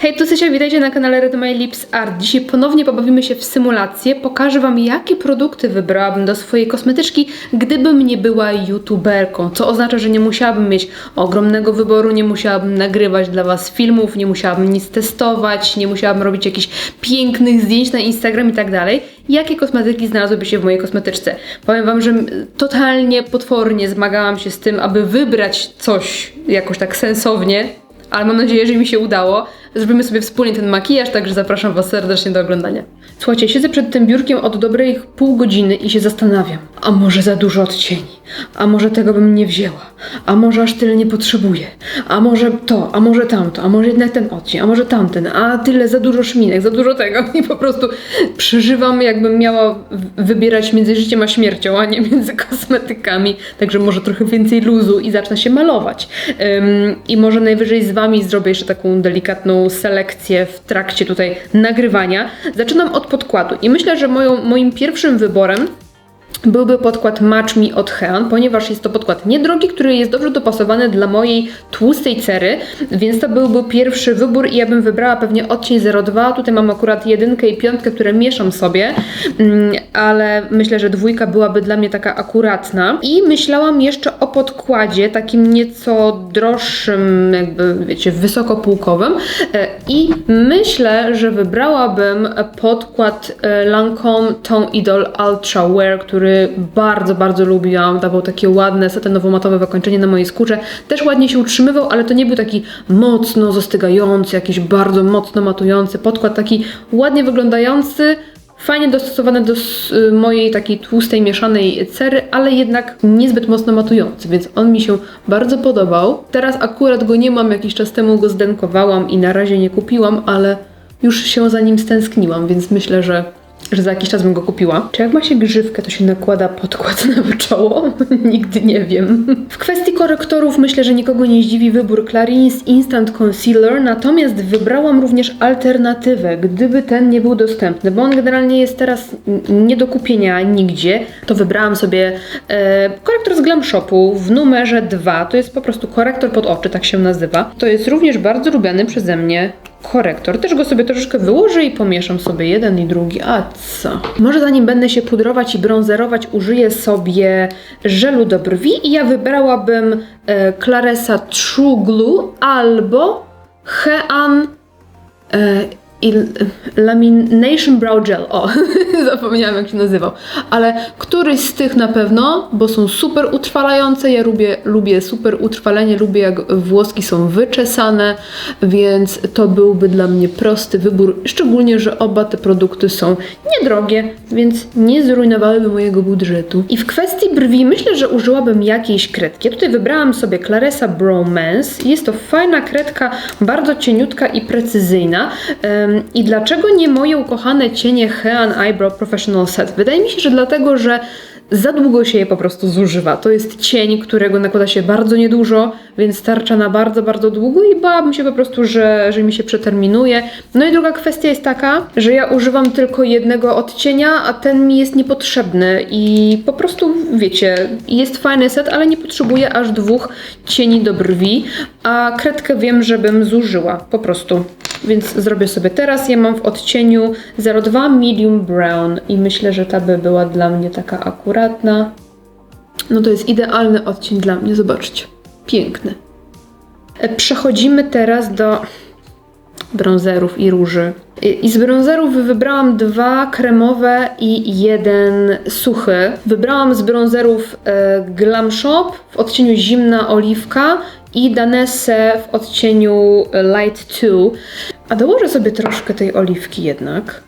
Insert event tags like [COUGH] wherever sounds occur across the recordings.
Hej, tu Sysia, witajcie na kanale Red My Lips Art. Dzisiaj ponownie pobawimy się w symulację. Pokażę Wam, jakie produkty wybrałabym do swojej kosmetyczki, gdybym nie była youtuberką. Co oznacza, że nie musiałabym mieć ogromnego wyboru, nie musiałabym nagrywać dla Was filmów, nie musiałabym nic testować, nie musiałabym robić jakichś pięknych zdjęć na Instagram i tak dalej. Jakie kosmetyki znalazłyby się w mojej kosmetyczce? Powiem Wam, że totalnie potwornie zmagałam się z tym, aby wybrać coś jakoś tak sensownie, ale mam nadzieję, że mi się udało. Zrobimy sobie wspólnie ten makijaż, także zapraszam Was serdecznie do oglądania. Słuchajcie, siedzę przed tym biurkiem od dobrej pół godziny i się zastanawiam. A może za dużo odcieni? A może tego bym nie wzięła? A może aż tyle nie potrzebuję? A może to? A może tamto? A może jednak ten odcień? A może tamten? A tyle za dużo szminek, za dużo tego i po prostu przeżywam jakbym miała wybierać między życiem a śmiercią, a nie między kosmetykami. Także może trochę więcej luzu i zacznę się malować. Ym, I może najwyżej z Wami zrobię jeszcze taką delikatną selekcję w trakcie tutaj nagrywania. Zaczynam od podkładu i myślę, że moją, moim pierwszym wyborem byłby podkład Match Me od Hean, ponieważ jest to podkład niedrogi, który jest dobrze dopasowany dla mojej tłustej cery, więc to byłby pierwszy wybór i ja bym wybrała pewnie odcień 02. Tutaj mam akurat jedynkę i piątkę, które mieszam sobie, mm, ale myślę, że dwójka byłaby dla mnie taka akuratna. I myślałam jeszcze o podkładzie, takim nieco droższym, jakby wiecie, wysokopółkowym E, i myślę, że wybrałabym podkład e, Lancome Tone Idol Ultra Wear, który bardzo, bardzo lubiłam. Dawał takie ładne, satynowo-matowe wykończenie na mojej skórze. Też ładnie się utrzymywał, ale to nie był taki mocno zastygający, jakiś bardzo mocno matujący podkład, taki ładnie wyglądający, Fajnie dostosowany do y, mojej takiej tłustej, mieszanej cery, ale jednak niezbyt mocno matujący, więc on mi się bardzo podobał. Teraz akurat go nie mam, jakiś czas temu go zdenkowałam i na razie nie kupiłam, ale już się za nim stęskniłam, więc myślę, że że za jakiś czas bym go kupiła. Czy jak ma się grzywkę, to się nakłada podkład [LAUGHS] na czoło? Nigdy nie wiem. W kwestii korektorów myślę, że nikogo nie zdziwi wybór Clarins Instant Concealer, natomiast wybrałam również alternatywę, gdyby ten nie był dostępny, bo on generalnie jest teraz nie do kupienia nigdzie, to wybrałam sobie e, korektor z Glam Shopu w numerze 2. To jest po prostu korektor pod oczy, tak się nazywa. To jest również bardzo lubiany przeze mnie korektor. Też go sobie troszeczkę wyłożę i pomieszam sobie jeden i drugi. A co? Może zanim będę się pudrować i brązerować, użyję sobie żelu do brwi i ja wybrałabym e, Claresa True Glue albo Hean e, i Lamination Brow Gel. O, [LAUGHS] zapomniałam jak się nazywał. Ale któryś z tych na pewno, bo są super utrwalające. Ja lubię, lubię super utrwalenie, lubię jak włoski są wyczesane, więc to byłby dla mnie prosty wybór. Szczególnie, że oba te produkty są niedrogie, więc nie zrujnowałyby mojego budżetu. I w kwestii brwi myślę, że użyłabym jakiejś kredki. Ja tutaj wybrałam sobie Claresa Bromance. Jest to fajna kredka, bardzo cieniutka i precyzyjna. I dlaczego nie moje ukochane cienie Hean Eyebrow Professional Set? Wydaje mi się, że dlatego, że za długo się je po prostu zużywa. To jest cień, którego nakłada się bardzo niedużo, więc starcza na bardzo, bardzo długo i bałabym się po prostu, że, że mi się przeterminuje. No i druga kwestia jest taka, że ja używam tylko jednego odcienia, a ten mi jest niepotrzebny i po prostu, wiecie, jest fajny set, ale nie potrzebuję aż dwóch cieni do brwi, a kredkę wiem, żebym zużyła, po prostu. Więc zrobię sobie teraz. Ja mam w odcieniu 02 Medium Brown i myślę, że ta by była dla mnie taka akuratna. No to jest idealny odcień dla mnie, zobaczcie. Piękny. E, Przechodzimy teraz do bronzerów i róży. I z bronzerów wybrałam dwa kremowe i jeden suchy. Wybrałam z bronzerów e, Glam Shop w odcieniu zimna oliwka i Danesse w odcieniu e, Light 2. A dołożę sobie troszkę tej oliwki jednak.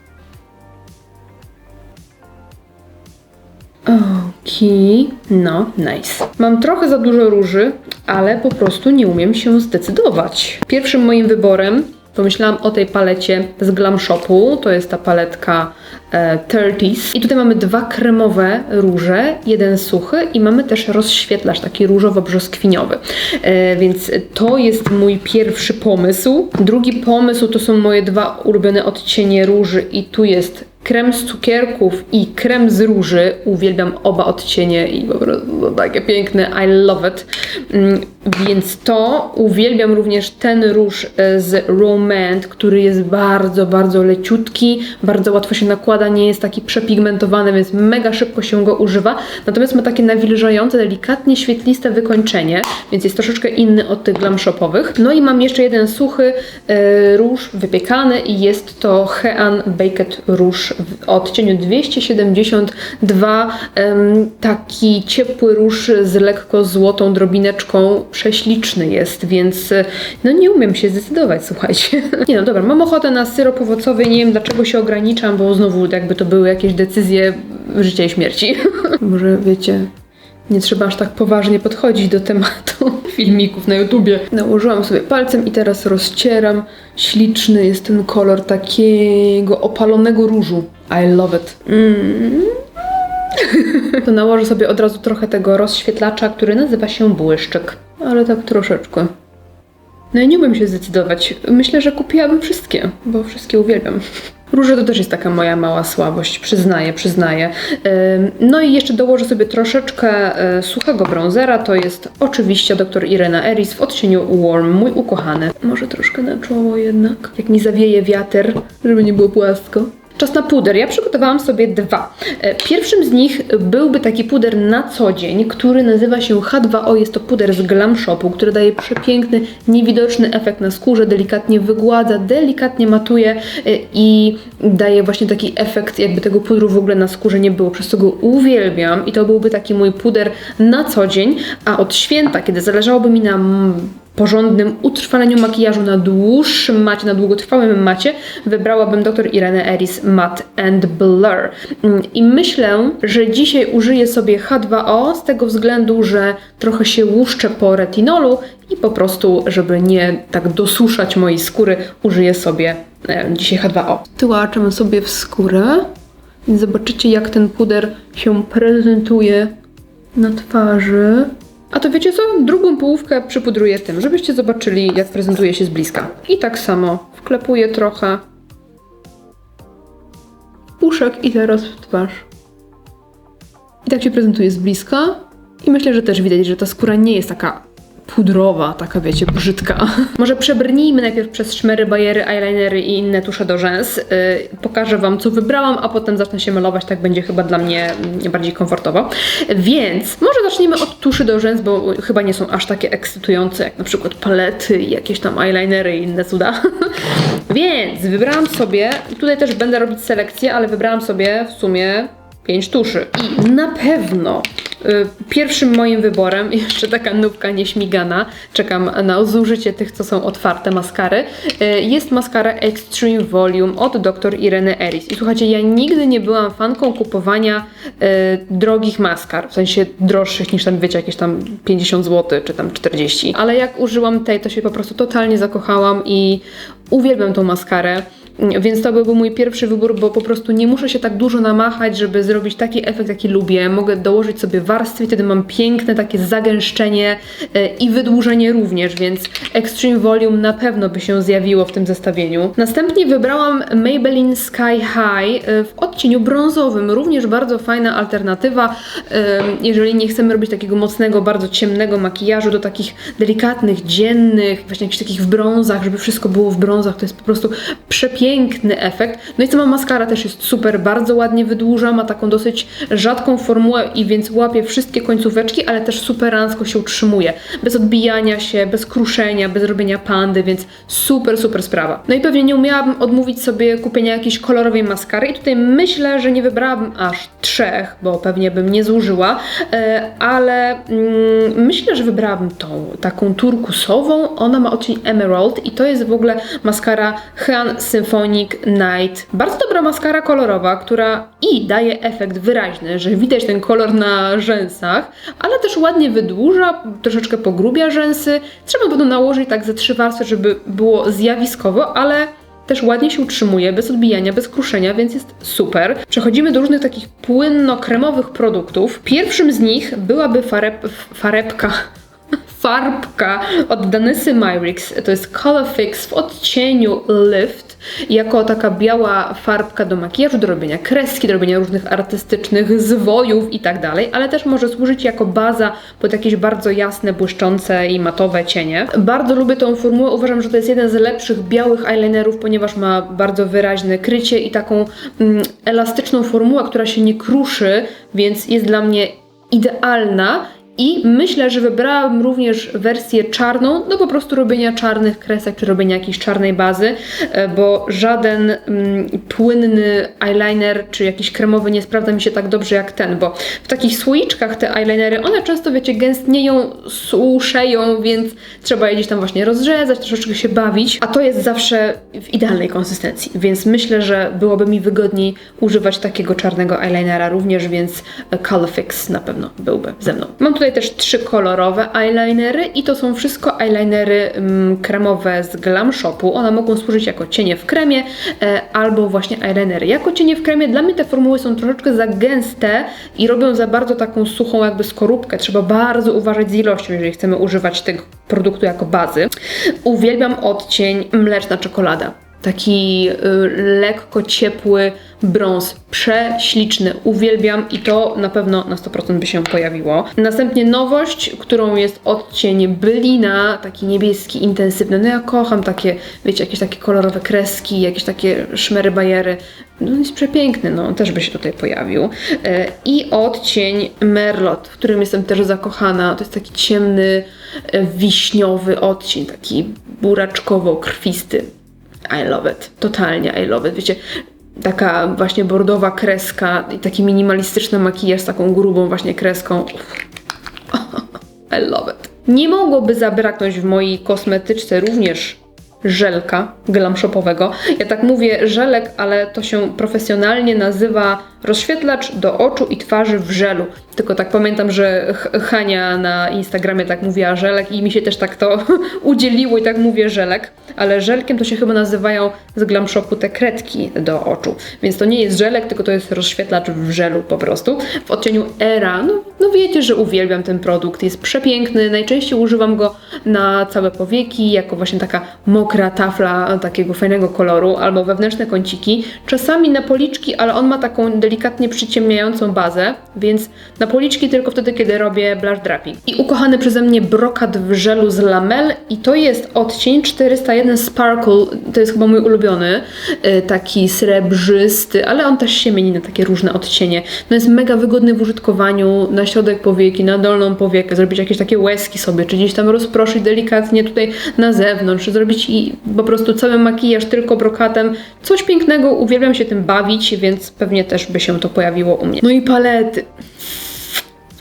Okej, no, nice. Mam trochę za dużo róży, ale po prostu nie umiem się zdecydować. Pierwszym moim wyborem pomyślałam o tej palecie z Glam Shopu. To jest ta paletka e, 30s. I tutaj mamy dwa kremowe róże, jeden suchy i mamy też rozświetlacz, taki różowo-brzoskwiniowy. E, więc to jest mój pierwszy pomysł. Drugi pomysł to są moje dwa ulubione odcienie róży i tu jest krem z cukierków i krem z róży. Uwielbiam oba odcienie i po prostu takie piękne. I love it. Mm, Więc to uwielbiam również ten róż e, z Romand, który jest bardzo, bardzo leciutki, bardzo łatwo się nakłada, nie jest taki przepigmentowany, więc mega szybko się go używa. Natomiast ma takie nawilżające, delikatnie świetliste wykończenie, więc jest troszeczkę inny od tych glam shopowych. No i mam jeszcze jeden suchy e, róż wypiekany i jest to Hean Baked Róż w odcieniu 272. Em, taki ciepły róż z lekko złotą drobineczką, prześliczny jest, więc e, no nie umiem się zdecydować, słuchajcie. [LAUGHS] Nie no, dobra, mam ochotę na syrop owocowy, nie wiem dlaczego się ograniczam, bo znowu jakby to były jakieś decyzje życia i śmierci. [LAUGHS] Może wiecie, nie trzeba aż tak poważnie podchodzić do tematu [LAUGHS] filmików na YouTubie. Nałożyłam sobie palcem i teraz rozcieram. Śliczny jest ten kolor takiego opalonego różu. I love it. Mm. [LAUGHS] To nałożę sobie od razu trochę tego rozświetlacza, który nazywa się błyszczyk. Ale tak troszeczkę. No i nie umiem się zdecydować. Myślę, że kupiłabym wszystkie, bo wszystkie uwielbiam. Róże to też jest taka moja mała słabość, przyznaję, przyznaję. No i jeszcze dołożę sobie troszeczkę e, suchego bronzera, to jest oczywiście dr Irena Eris w odcieniu Warm, mój ukochany. Może troszkę na czoło jednak, jak mi zawieje wiatr, żeby nie było płasko. Czas na puder. Ja przygotowałam sobie dwa. E, Pierwszym z nich byłby taki puder na co dzień, który nazywa się H2O. Jest to puder z Glam Shopu, który daje przepiękny, niewidoczny efekt na skórze, delikatnie wygładza, delikatnie matuje e, i daje właśnie taki efekt, jakby tego pudru w ogóle na skórze nie było, przez co go uwielbiam i to byłby taki mój puder na co dzień, a od święta, kiedy zależałoby mi na porządnym utrwaleniu makijażu na dłuższym macie, na długotrwałym macie, wybrałabym dr Irene Eris Matte and Blur. Mm, I myślę, że dzisiaj użyję sobie H2O z tego względu, że trochę się łuszczę po retinolu i po prostu, żeby nie tak dosuszać mojej skóry, użyję sobie e, dzisiaj H2O. Tłaczę sobie w skórę i zobaczycie jak ten puder się prezentuje na twarzy. A to wiecie co? Drugą połówkę przypudruję tym, żebyście zobaczyli, jak prezentuje się z bliska. I tak samo wklepuję trochę puszek i teraz w twarz. I tak się prezentuje z bliska. I myślę, że też widać, że ta skóra nie jest taka pudrowa, taka wiecie, brzydka. [LAUGHS] Może przebrnijmy najpierw przez szmery, bajery, eyelinery i inne tusze do rzęs. Yy, pokażę Wam, co wybrałam, a potem zacznę się malować, tak będzie chyba dla mnie bardziej komfortowo. Więc może zaczniemy od tuszy do rzęs, bo chyba nie są aż takie ekscytujące, jak na przykład palety i jakieś tam eyelinery i inne cuda. [LAUGHS] Więc wybrałam sobie, tutaj też będę robić selekcję, ale wybrałam sobie w sumie pięć tuszy. I na pewno y, pierwszym moim wyborem, [LAUGHS] jeszcze taka nubka nieśmigana, czekam na zużycie tych, co są otwarte maskary, y, jest maskara Extreme Volume od dr Ireny Eris. I słuchajcie, ja nigdy nie byłam fanką kupowania y, drogich maskar, w sensie droższych niż tam, wiecie, jakieś tam 50 zł, czy tam 40. Ale jak użyłam tej, to się po prostu totalnie zakochałam i uwielbiam tą maskarę. Więc to byłby mój pierwszy wybór, bo po prostu nie muszę się tak dużo namachać, żeby zrobić taki efekt, jaki lubię. Mogę dołożyć sobie warstwy, wtedy mam piękne takie zagęszczenie e, i wydłużenie również, więc Extreme Volume na pewno by się zjawiło w tym zestawieniu. Następnie wybrałam Maybelline Sky High e, w odcieniu brązowym. Również bardzo fajna alternatywa, e, jeżeli nie chcemy robić takiego mocnego, bardzo ciemnego makijażu, do takich delikatnych, dziennych, właśnie jakichś takich w brązach, żeby wszystko było w brązach. To jest po prostu przepiękny efekt. No i sama maskara też jest super, bardzo ładnie wydłuża, ma taką dosyć rzadką formułę i więc łapie wszystkie końcóweczki, ale też superancko się utrzymuje. Bez odbijania się, bez kruszenia, bez robienia pandy, więc super, super sprawa. No i pewnie nie umiałabym odmówić sobie kupienia jakiejś kolorowej maskary i tutaj myślę, że nie wybrałabym aż trzech, bo pewnie bym nie zużyła, e, ale mm, myślę, że wybrałabym tą, taką turkusową. Ona ma odcień Emerald i to jest w ogóle maskara Han Symphonic Night. Bardzo dobra maskara kolorowa, która i daje efekt wyraźny, że widać ten kolor na rzęsach, ale też ładnie wydłuża, troszeczkę pogrubia rzęsy. Trzeba będą nałożyć tak ze trzy warstwy, żeby było zjawiskowo, ale też ładnie się utrzymuje, bez odbijania, bez kruszenia, więc jest super. Przechodzimy do różnych takich płynno-kremowych produktów. Pierwszym z nich byłaby fareb, farebka. Farbka od Danysy Myrix. To jest Color Fix w odcieniu Lift. Jako taka biała farbka do makijażu, do robienia kreski, do robienia różnych artystycznych zwojów i tak dalej, ale też może służyć jako baza pod jakieś bardzo jasne, błyszczące i matowe cienie. Bardzo lubię tą formułę, uważam, że to jest jeden z lepszych białych eyelinerów, ponieważ ma bardzo wyraźne krycie i taką mm, elastyczną formułę, która się nie kruszy, więc jest dla mnie idealna i myślę, że wybrałabym również wersję czarną do po prostu robienia czarnych kresek czy robienia jakiejś czarnej bazy, e, bo żaden mm, płynny eyeliner czy jakiś kremowy nie sprawdza mi się tak dobrze jak ten, bo w takich słoiczkach te eyelinery, one często wiecie gęstnieją, suszeją, więc trzeba je gdzieś tam właśnie rozrzedzać, troszeczkę się bawić, a to jest zawsze w idealnej konsystencji, więc myślę, że byłoby mi wygodniej używać takiego czarnego eyelinera również, więc Colorfix na pewno byłby ze mną. Mam tutaj też trzy kolorowe eyelinery i to są wszystko eyelinery mm, kremowe z Glam Shopu. One mogą służyć jako cienie w kremie e, albo właśnie eyelinery jako cienie w kremie. Dla mnie te formuły są troszeczkę za gęste i robią za bardzo taką suchą jakby skorupkę. Trzeba bardzo uważać z ilością, jeżeli chcemy używać tego produktu jako bazy. Uwielbiam odcień mleczna czekolada. Taki y, lekko ciepły brąz, prześliczny, uwielbiam i to na pewno na 100% by się pojawiło. Następnie nowość, którą jest odcień bylina, taki niebieski, intensywny. No ja kocham takie, wiecie, jakieś takie kolorowe kreski, jakieś takie szmery bajery. No jest przepiękny, no też by się tutaj pojawił. E, I odcień Merlot, w którym jestem też zakochana. To jest taki ciemny, e, wiśniowy odcień, taki buraczkowo-krwisty. I love it. Totalnie I love it. Wiecie, taka właśnie bordowa kreska i taki minimalistyczny makijaż z taką grubą właśnie kreską. [LAUGHS] I love it. Nie mogłoby zabraknąć w mojej kosmetyczce również żelka glam shopowego. Ja tak mówię żelek, ale to się profesjonalnie nazywa rozświetlacz do oczu i twarzy w żelu. Tylko tak pamiętam, że Hania na Instagramie tak mówiła żelek i mi się też tak to [LAUGHS] udzieliło i tak mówię żelek, ale żelkiem to się chyba nazywają z glam shopu te kredki do oczu. Więc to nie jest żelek, tylko to jest rozświetlacz w żelu po prostu. W odcieniu Era, no, no wiecie, że uwielbiam ten produkt, jest przepiękny, najczęściej używam go na całe powieki, jako właśnie taka mokra tafla takiego fajnego koloru, albo wewnętrzne kąciki, czasami na policzki, ale on ma taką delikatnie przyciemniającą bazę, więc na policzki tylko wtedy, kiedy robię blush draping. I ukochany przeze mnie brokat w żelu z lamel i to jest odcień 401 Sparkle, to jest chyba mój ulubiony, y, taki srebrzysty, ale on też się mieni na takie różne odcienie. No jest mega wygodny w użytkowaniu na środek powieki, na dolną powiekę, zrobić jakieś takie łezki sobie, czy gdzieś tam rozproszyć delikatnie tutaj na zewnątrz, czy zrobić i po prostu cały makijaż tylko brokatem. Coś pięknego, uwielbiam się tym bawić, więc pewnie też by się to pojawiło u mnie. No i palety.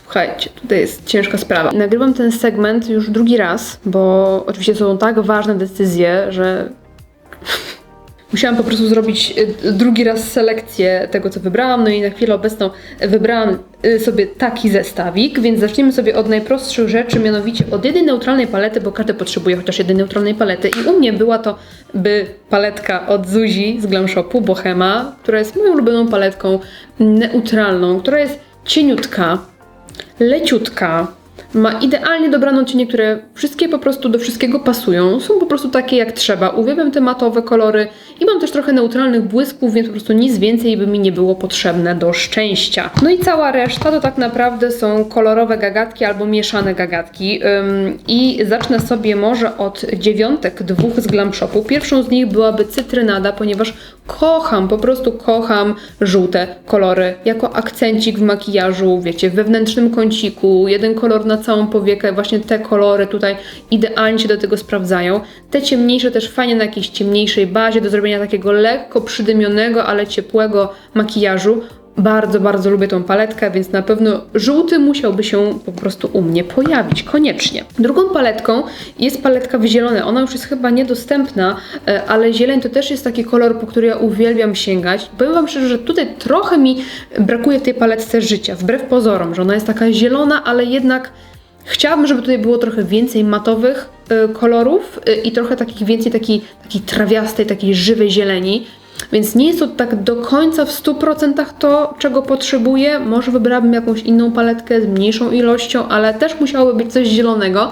Słuchajcie, tutaj jest ciężka sprawa. Nagrywam ten segment już drugi raz, bo oczywiście są tak ważne decyzje, że [LAUGHS] musiałam po prostu zrobić y, drugi raz selekcję tego, co wybrałam. No i na chwilę obecną wybrałam y, sobie taki zestawik, więc zaczniemy sobie od najprostszych rzeczy, mianowicie od jednej neutralnej palety, bo każdy potrzebuje chociaż jednej neutralnej palety. I u mnie była to by paletka od Zuzi z Glam Shopu, Bohema, która jest moją ulubioną paletką neutralną, która jest cieniutka, leciutka, ma idealnie dobraną cienie, które wszystkie po prostu do wszystkiego pasują. Są po prostu takie jak trzeba. Uwielbiam te matowe kolory i mam też trochę neutralnych błysków, więc po prostu nic więcej by mi nie było potrzebne do szczęścia. No i cała reszta to tak naprawdę są kolorowe gagatki albo mieszane gagatki. I zacznę sobie może od dziewiątek dwóch z Glam Shopu. Pierwszą z nich byłaby cytrynada, ponieważ kocham, po prostu kocham żółte kolory jako akcencik w makijażu, wiecie, w wewnętrznym kąciku, jeden kolor na całą powiekę, właśnie te kolory tutaj idealnie się do tego sprawdzają. Te ciemniejsze też fajnie na jakiejś ciemniejszej bazie do zrobienia takiego lekko przydymionego, ale ciepłego makijażu. Bardzo, bardzo lubię tą paletkę, więc na pewno żółty musiałby się po prostu u mnie pojawić, koniecznie. Drugą paletką jest paletka w zielone. Ona już jest chyba niedostępna, e, ale zieleń to też jest taki kolor, po który ja uwielbiam sięgać. Powiem Wam szczerze, że tutaj trochę mi brakuje w tej paletce życia, wbrew pozorom, że ona jest taka zielona, ale jednak Chciałabym, żeby tutaj było trochę więcej matowych kolorów y, i trochę takich więcej takiej, takiej trawiastej, takiej żywej zieleni. Więc nie jest to tak do końca w 100% to, czego potrzebuję. Może wybrałabym jakąś inną paletkę z mniejszą ilością, ale też musiałoby być coś zielonego,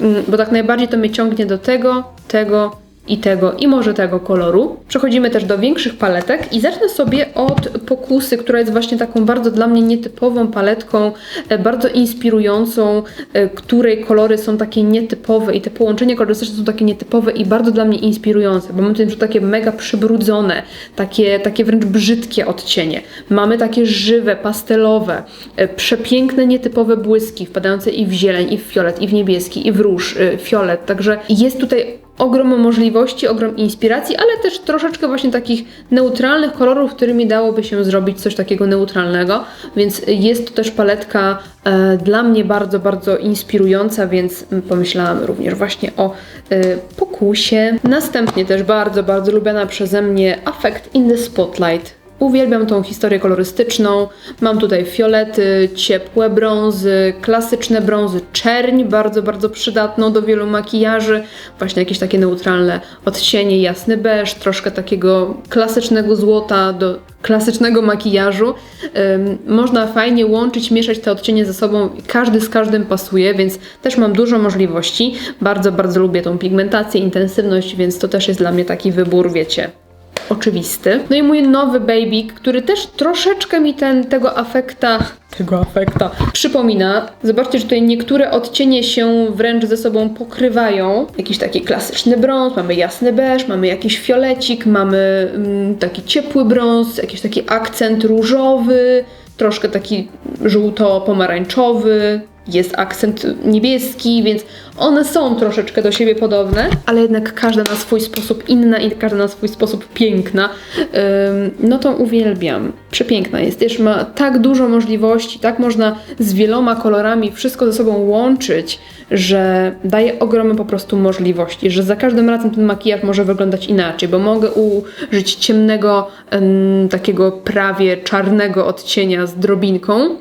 mm, bo tak najbardziej to mnie ciągnie do tego, tego i tego, i może tego koloru. Przechodzimy też do większych paletek i zacznę sobie od pokusy, która jest właśnie taką bardzo dla mnie nietypową paletką, e, bardzo inspirującą, e, której kolory są takie nietypowe i te połączenia kolorystyczne są takie nietypowe i bardzo dla mnie inspirujące, bo mamy tutaj takie mega przybrudzone, takie, takie wręcz brzydkie odcienie. Mamy takie żywe, pastelowe, e, przepiękne, nietypowe błyski, wpadające i w zieleń, i w fiolet, i w niebieski, i w róż, fiolet, także jest tutaj ogrom możliwości, ogrom inspiracji, ale też troszeczkę właśnie takich neutralnych kolorów, którymi dałoby się zrobić coś takiego neutralnego, więc jest to też paletka e, dla mnie bardzo, bardzo inspirująca, więc pomyślałam również właśnie o e, pokusie. Następnie też bardzo, bardzo lubiana przeze mnie Affect in the Spotlight. Uwielbiam tą historię kolorystyczną. Mam tutaj fiolety, ciepłe brązy, klasyczne brązy, czerń, bardzo, bardzo przydatną do wielu makijaży. Właśnie jakieś takie neutralne odcienie, jasny beż, troszkę takiego klasycznego złota do klasycznego makijażu. Ym, można fajnie łączyć, mieszać te odcienie ze sobą. Każdy z każdym pasuje, więc też mam dużo możliwości. Bardzo, bardzo lubię tą pigmentację, intensywność, więc to też jest dla mnie taki wybór, wiecie, oczywisty. No i mój nowy baby, który też troszeczkę mi ten, tego afekta, tego afekta przypomina. Zobaczcie, że tutaj niektóre odcienie się wręcz ze sobą pokrywają. Jakiś taki klasyczny brąz, mamy jasny beż, mamy jakiś fiolecik, mamy mm, taki ciepły brąz, jakiś taki akcent różowy, troszkę taki żółto-pomarańczowy, jest akcent niebieski, więc one są troszeczkę do siebie podobne, ale jednak każda na swój sposób inna i każda na swój sposób piękna. No to uwielbiam. Przepiękna jest. Też ma tak dużo możliwości, tak można z wieloma kolorami wszystko ze sobą łączyć, że daje ogromne po prostu możliwości, że za każdym razem ten makijaż może wyglądać inaczej, bo mogę użyć ciemnego, takiego prawie czarnego odcienia z drobinką,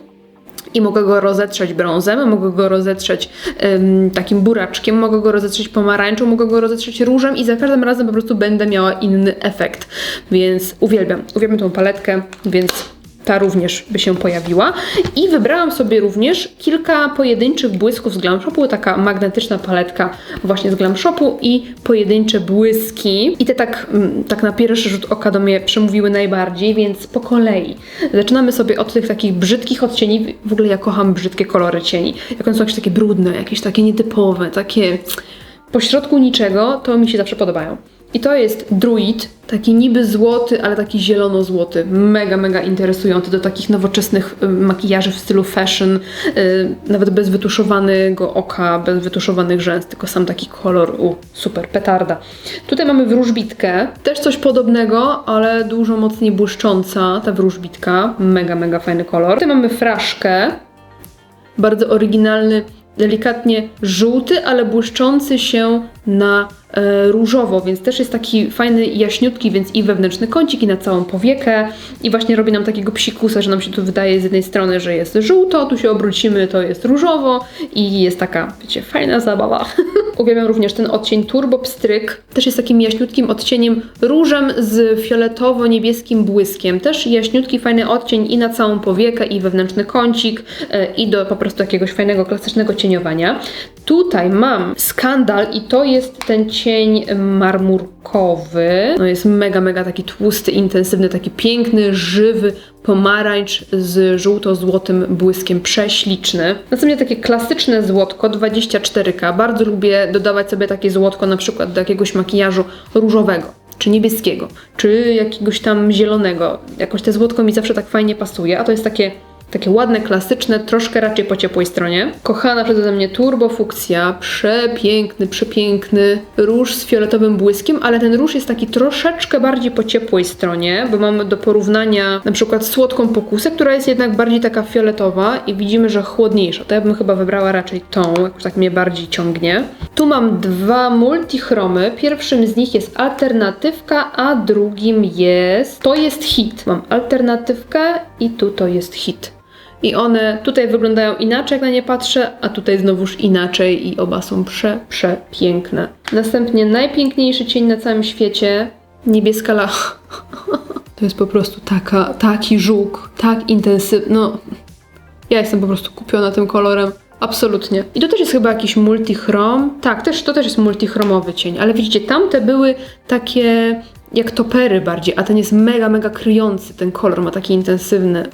i mogę go rozetrzeć brązem, mogę go rozetrzeć ym, takim buraczkiem, mogę go rozetrzeć pomarańczą, mogę go rozetrzeć różem i za każdym razem po prostu będę miała inny efekt. Więc uwielbiam, uwielbiam tą paletkę, więc ta również by się pojawiła. I wybrałam sobie również kilka pojedynczych błysków z Glam Shopu, taka magnetyczna paletka właśnie z Glam Shopu i pojedyncze błyski. I te tak, mm, tak na pierwszy rzut oka do mnie przemówiły najbardziej, więc po kolei. Zaczynamy sobie od tych takich brzydkich odcieni. W ogóle ja kocham brzydkie kolory cieni. Jak one są jakieś takie brudne, jakieś takie nietypowe, takie pośrodku niczego, to mi się zawsze podobają. I to jest druid, taki niby złoty, ale taki zielono-złoty. Mega, mega interesujący do takich nowoczesnych y, makijaży w stylu fashion, y, nawet bez wytuszowanego oka, bez wytuszowanych rzęs, tylko sam taki kolor. U, super, petarda. Tutaj mamy wróżbitkę, też coś podobnego, ale dużo mocniej błyszcząca ta wróżbitka. Mega, mega fajny kolor. Tutaj mamy fraszkę, bardzo oryginalny, delikatnie żółty, ale błyszczący się na różowo, więc też jest taki fajny, jaśniutki, więc i wewnętrzny kącik, i na całą powiekę. I właśnie robi nam takiego psikusa, że nam się tu wydaje z jednej strony, że jest żółto, tu się obrócimy, to jest różowo i jest taka, wiecie, fajna zabawa. [LAUGHS] Uwielbiam również ten odcień Turbo Pstryk. Też jest takim jaśniutkim odcieniem różem z fioletowo-niebieskim błyskiem. Też jaśniutki, fajny odcień i na całą powiekę, i wewnętrzny kącik, e, i do po prostu jakiegoś fajnego, klasycznego cieniowania. Tutaj mam skandal i to jest ten marmurkowy. No jest mega, mega taki tłusty, intensywny, taki piękny, żywy pomarańcz z żółto-złotym błyskiem. Prześliczny. Następnie takie klasyczne złotko 24K. Bardzo lubię dodawać sobie takie złotko na przykład do jakiegoś makijażu różowego czy niebieskiego, czy jakiegoś tam zielonego. Jakoś te złotko mi zawsze tak fajnie pasuje, a to jest takie takie ładne, klasyczne, troszkę raczej po ciepłej stronie. Kochana przeze mnie Turbo Fuksja, przepiękny, przepiękny róż z fioletowym błyskiem, ale ten róż jest taki troszeczkę bardziej po ciepłej stronie, bo mamy do porównania na przykład słodką pokusę, która jest jednak bardziej taka fioletowa i widzimy, że chłodniejsza. To ja bym chyba wybrała raczej tą, jakoś tak mnie bardziej ciągnie. Tu mam dwa multichromy. Pierwszym z nich jest alternatywka, a drugim jest... To jest hit. Mam alternatywkę i tu to jest hit. I one tutaj wyglądają inaczej, jak na nie patrzę, a tutaj znowuż inaczej i oba są prze, przepiękne. Następnie najpiękniejszy cień na całym świecie, niebieska la... [LAUGHS] To jest po prostu taka, taki żółk, tak intensywny, no... Ja jestem po prostu kupiona tym kolorem absolutnie. I to też jest chyba jakiś multichrom. Tak, też, to też jest multichromowy cień, ale widzicie, tamte były takie jak topery bardziej, a ten jest mega, mega kryjący. Ten kolor ma taki intensywny.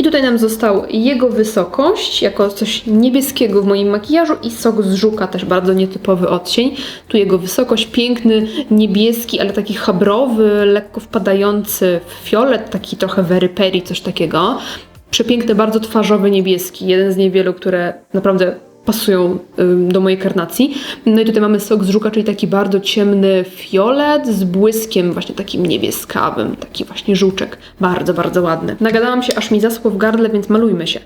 I tutaj nam został jego wysokość, jako coś niebieskiego w moim makijażu i sok z żuka, też bardzo nietypowy odcień. Tu jego wysokość, piękny, niebieski, ale taki habrowy, lekko wpadający w fiolet, taki trochę very peri, coś takiego. Przepiękny, bardzo twarzowy niebieski, jeden z niewielu, które naprawdę pasują do mojej karnacji. No i tutaj mamy sok z żuka, czyli taki bardzo ciemny fiolet z błyskiem właśnie takim niebieskawym, taki właśnie żółczek. Bardzo, bardzo ładny. Nagadałam się, aż mi zaschło w gardle, więc malujmy się.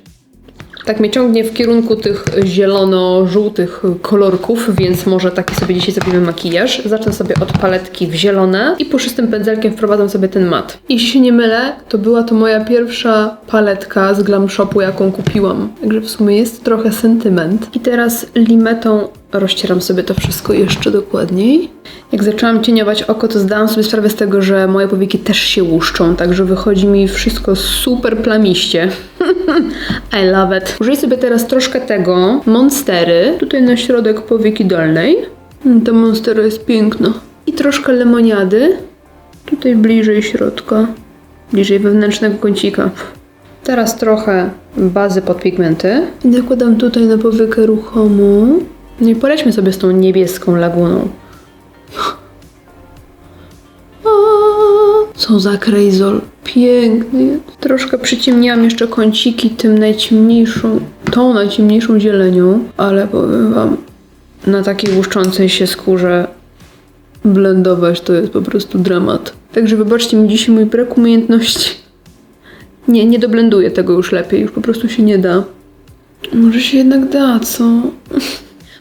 Tak mnie ciągnie w kierunku tych zielono-żółtych kolorków, więc może taki sobie dzisiaj zrobimy makijaż. Zacznę sobie od paletki w zielone i puszystym pędzelkiem wprowadzam sobie ten mat. Jeśli się nie mylę, to była to moja pierwsza paletka z Glam Shopu, jaką kupiłam. Także w sumie jest trochę sentyment. I teraz limetą rozcieram sobie to wszystko jeszcze dokładniej. Jak zaczęłam cieniować oko, to zdałam sobie sprawę z tego, że moje powieki też się łuszczą, także wychodzi mi wszystko super plamiście. [LAUGHS] I love it. Użyję sobie teraz troszkę tego Monstery, tutaj na środek powieki dolnej. Mm, Ta Monstera jest piękna. I troszkę lemoniady, tutaj bliżej środka, bliżej wewnętrznego kącika. Teraz trochę bazy pod pigmenty. I nakładam tutaj na powiekę ruchomą. No i polećmy sobie z tą niebieską laguną. Co za krejzol. Piękny. Troszkę przyciemniłam jeszcze kąciki tym najciemniejszą, tą najciemniejszą zielenią, ale powiem wam, na takiej łuszczącej się skórze blendować to jest po prostu dramat. Także wybaczcie mi dzisiaj mój brak umiejętności. Nie, nie doblenduję tego już lepiej, już po prostu się nie da. Może się jednak da, co?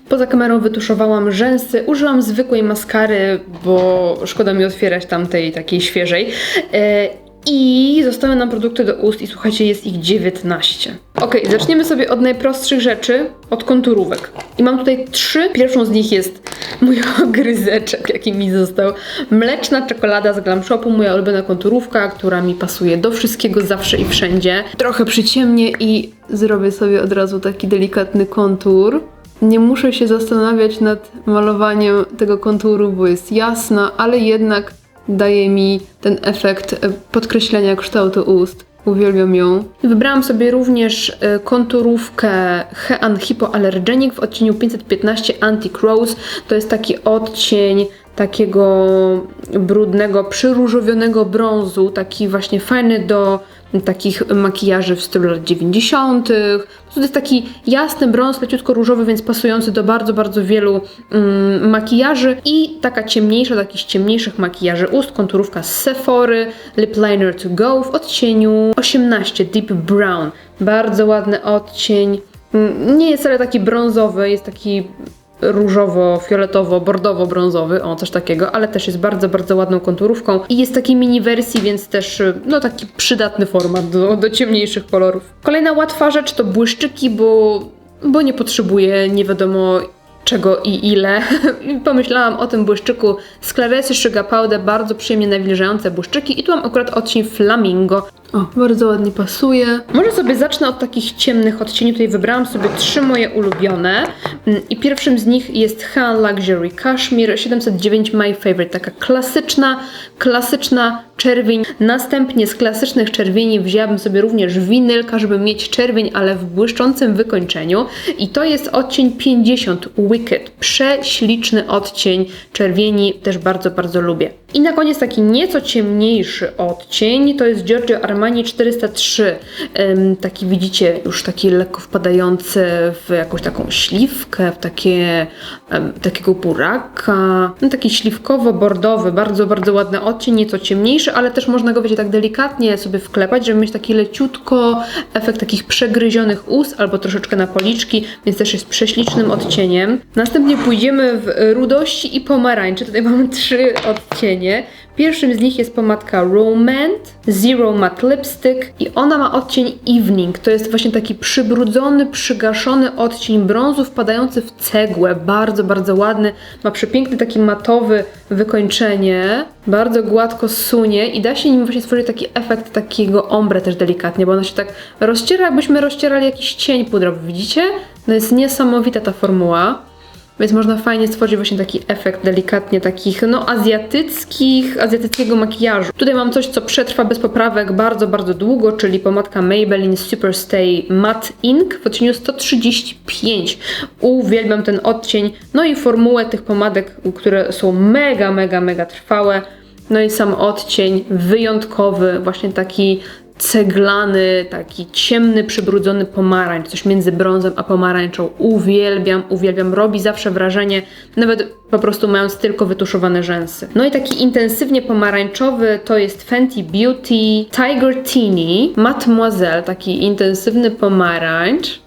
Poza kamerą wytuszowałam rzęsy, użyłam zwykłej maskary, bo szkoda mi otwierać tamtej takiej świeżej. E, I zostały nam produkty do ust i słuchajcie, jest ich 19. Ok, zaczniemy sobie od najprostszych rzeczy, od konturówek. I mam tutaj trzy. Pierwszą z nich jest mój [LAUGHS] ogryzeczek, jaki mi został. Mleczna czekolada z Glam Shopu, moja ulubiona konturówka, która mi pasuje do wszystkiego, zawsze i wszędzie. Trochę przyciemnię i zrobię sobie od razu taki delikatny kontur. Nie muszę się zastanawiać nad malowaniem tego konturu, bo jest jasna, ale jednak daje mi ten efekt e, podkreślenia kształtu ust. Uwielbiam ją. Wybrałam sobie również e, konturówkę Hean Hypoallergenic w odcieniu 515 Antique Rose. To jest taki odcień takiego brudnego, przyróżowionego brązu, taki właśnie fajny do takich makijaży w stylu lat 90. To jest taki jasny brąz, leciutko różowy, więc pasujący do bardzo, bardzo wielu mm, makijaży i taka ciemniejsza, do jakichś ciemniejszych makijaży ust, konturówka z Sephory, Lip Liner to Go w odcieniu 18 Deep Brown. Bardzo ładny odcień. Mm, Nie jest wcale taki brązowy, jest taki różowo-fioletowo-bordowo-brązowy, o coś takiego, ale też jest bardzo, bardzo ładną konturówką i jest takiej mini wersji, więc też y, no taki przydatny format do, do ciemniejszych kolorów. Kolejna łatwa rzecz to błyszczyki, bo, bo nie potrzebuję nie wiadomo czego i ile. [LAUGHS] Pomyślałam o tym błyszczyku z Claresy Sugar Powder, bardzo przyjemnie nawilżające błyszczyki i tu mam akurat odcień Flamingo. O, bardzo ładnie pasuje. Może sobie zacznę od takich ciemnych odcieni. Tutaj wybrałam sobie trzy moje ulubione. Mm, I pierwszym z nich jest Han Luxury Cashmere 709 My Favorite. Taka klasyczna, klasyczna czerwień. Następnie z klasycznych czerwieni wzięłabym sobie również winylka, żeby mieć czerwień, ale w błyszczącym wykończeniu. I to jest odcień 50 Wicked. Prześliczny odcień czerwieni. Też bardzo, bardzo lubię. I na koniec taki nieco ciemniejszy odcień, to jest Giorgio Armani 403. Ym, taki widzicie, już taki lekko wpadający w jakąś taką śliwkę, w takie, takiego buraka. No, taki śliwkowo-bordowy, bardzo, bardzo ładny odcień, nieco ciemniejszy, ale też można go, wiecie, tak delikatnie sobie wklepać, żeby mieć taki leciutko efekt takich przegryzionych ust albo troszeczkę na policzki, więc też jest prześlicznym odcieniem. Następnie pójdziemy w rudości i pomarańczy. Tutaj [LAUGHS] mamy trzy odcienie. Pierwszym z nich jest pomadka Romant Zero Matte Lipstick i ona ma odcień Evening. To jest właśnie taki przybrudzony, przygaszony odcień brązu wpadający w cegłę. Bardzo, bardzo ładny. Ma przepiękny taki matowy wykończenie. Bardzo gładko sunie i da się nim właśnie stworzyć taki efekt takiego ombre też delikatnie, bo ona się tak rozciera, jakbyśmy rozcierali jakiś cień pudrowy. Widzicie? No jest niesamowita ta formuła. Więc można fajnie stworzyć właśnie taki efekt delikatnie takich, no azjatyckich, azjatyckiego makijażu. Tutaj mam coś, co przetrwa bez poprawek bardzo, bardzo długo, czyli pomadka Maybelline Superstay Matte Ink w odcieniu 135. Uwielbiam ten odcień, no i formułę tych pomadek, które są mega, mega, mega trwałe. No i sam odcień wyjątkowy, właśnie taki ceglany, taki ciemny, przybrudzony pomarańcz, coś między brązem a pomarańczą. Uwielbiam, uwielbiam. Robi zawsze wrażenie, nawet po prostu mając tylko wytuszowane rzęsy. No i taki intensywnie pomarańczowy to jest Fenty Beauty Tiger Teeny Mademoiselle, taki intensywny pomarańcz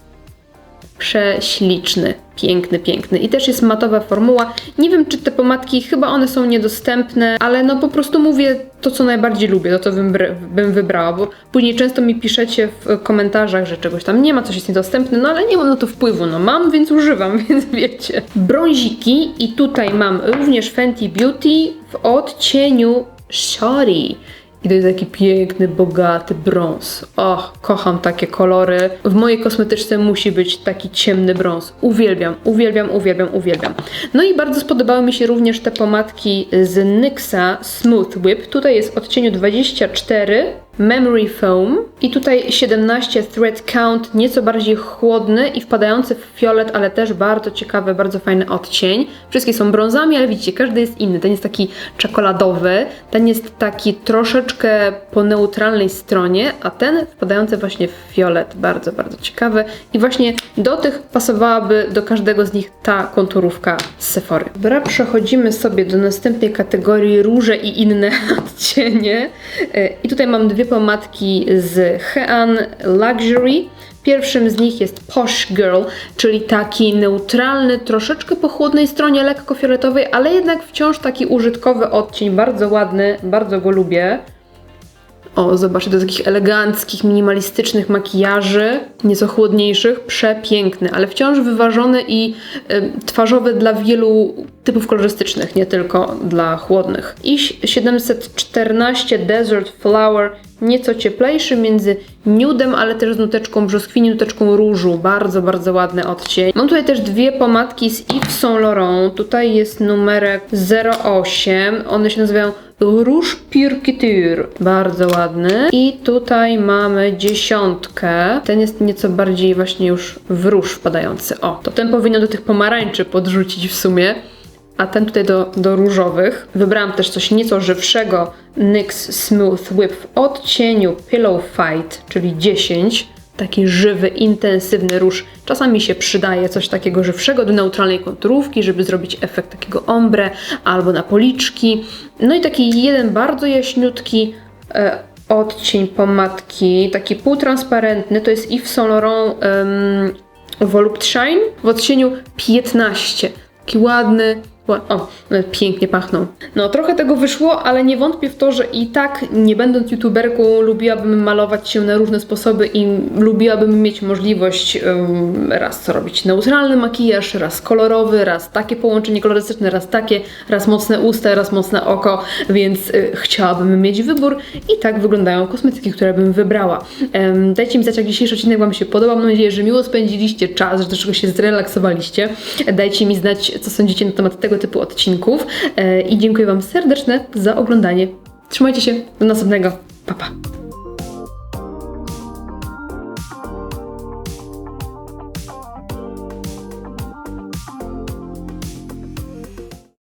prześliczny, piękny, piękny. I też jest matowa formuła. Nie wiem, czy te pomadki, chyba one są niedostępne, ale no po prostu mówię to, co najbardziej lubię, to, to bym, br- bym wybrała, bo później często mi piszecie w komentarzach, że czegoś tam nie ma, coś jest niedostępne, no ale nie mam na to wpływu. No mam, więc używam, [LAUGHS] więc wiecie. Brąziki i tutaj mam również Fenty Beauty w odcieniu Shorty. I to jest taki piękny, bogaty brąz. Och, kocham takie kolory. W mojej kosmetyczce musi być taki ciemny brąz. Uwielbiam, uwielbiam, uwielbiam, uwielbiam. No i bardzo spodobały mi się również te pomadki z NYXa Smooth Whip. Tutaj jest odcieniu 24 Memory Foam i tutaj 17 Thread Count, nieco bardziej chłodny i wpadający w fiolet, ale też bardzo ciekawy, bardzo fajny odcień. Wszystkie są brązami, ale widzicie, każdy jest inny. Ten jest taki czekoladowy, ten jest taki troszeczkę po neutralnej stronie, a ten wpadający właśnie w fiolet, bardzo, bardzo ciekawy. I właśnie do tych pasowałaby do każdego z nich ta konturówka z Sephory. Dobra, przechodzimy sobie do następnej kategorii róże i inne [LAUGHS] odcienie. E, I tutaj mam dwie pomadki z Hean Luxury. Pierwszym z nich jest Posh Girl, czyli taki neutralny, troszeczkę po chłodnej stronie, lekko fioletowej, ale jednak wciąż taki użytkowy odcień, bardzo ładny, bardzo go lubię. O, zobaczcie, do takich eleganckich, minimalistycznych makijaży, nieco chłodniejszych, przepiękny, ale wciąż wyważony i y, twarzowy dla wielu typów kolorystycznych, nie tylko dla chłodnych. I 714 Desert Flower, nieco cieplejszy między nudem, ale też z nuteczką brzoskwini, nuteczką różu. Bardzo, bardzo ładny odcień. Mam tutaj też dwie pomadki z Yves Saint Laurent. Tutaj jest numerek 08. One się nazywają Pure Couture. Bardzo ładny. I tutaj mamy dziesiątkę. Ten jest nieco bardziej właśnie już w róż wpadający. O, to ten powinien do tych pomarańczy podrzucić w sumie. A ten tutaj do, do różowych. Wybrałam też coś nieco żywszego. NYX Smooth Whip w odcieniu Pillow Fight, czyli 10. Taki żywy, intensywny róż. Czasami się przydaje coś takiego żywszego do neutralnej konturówki, żeby zrobić efekt takiego ombre albo na policzki. No i taki jeden bardzo jaśniutki e, odcień pomadki, taki półtransparentny, to jest Yves Saint Laurent um, Volupte Shine w odcieniu 15. Taki ładny, Ła- O, ale pięknie pachną. No, trochę tego wyszło, ale nie wątpię w to, że i tak, nie będąc youtuberką, lubiłabym malować się na różne sposoby i lubiłabym mieć możliwość ym, raz robić neutralny makijaż, raz kolorowy, raz takie połączenie kolorystyczne, raz takie, raz mocne usta, raz mocne oko, więc y, chciałabym mieć wybór i tak wyglądają kosmetyki, które bym wybrała. Em, dajcie mi znać, jak dzisiejszy odcinek Wam się podobał. Mam nadzieję, że miło spędziliście czas, że do czegoś się zrelaksowaliście. Dajcie mi znać, co sądzicie na temat tego typu odcinków e, i dziękuję Wam serdecznie za oglądanie. Trzymajcie się, do następnego. Pa, pa.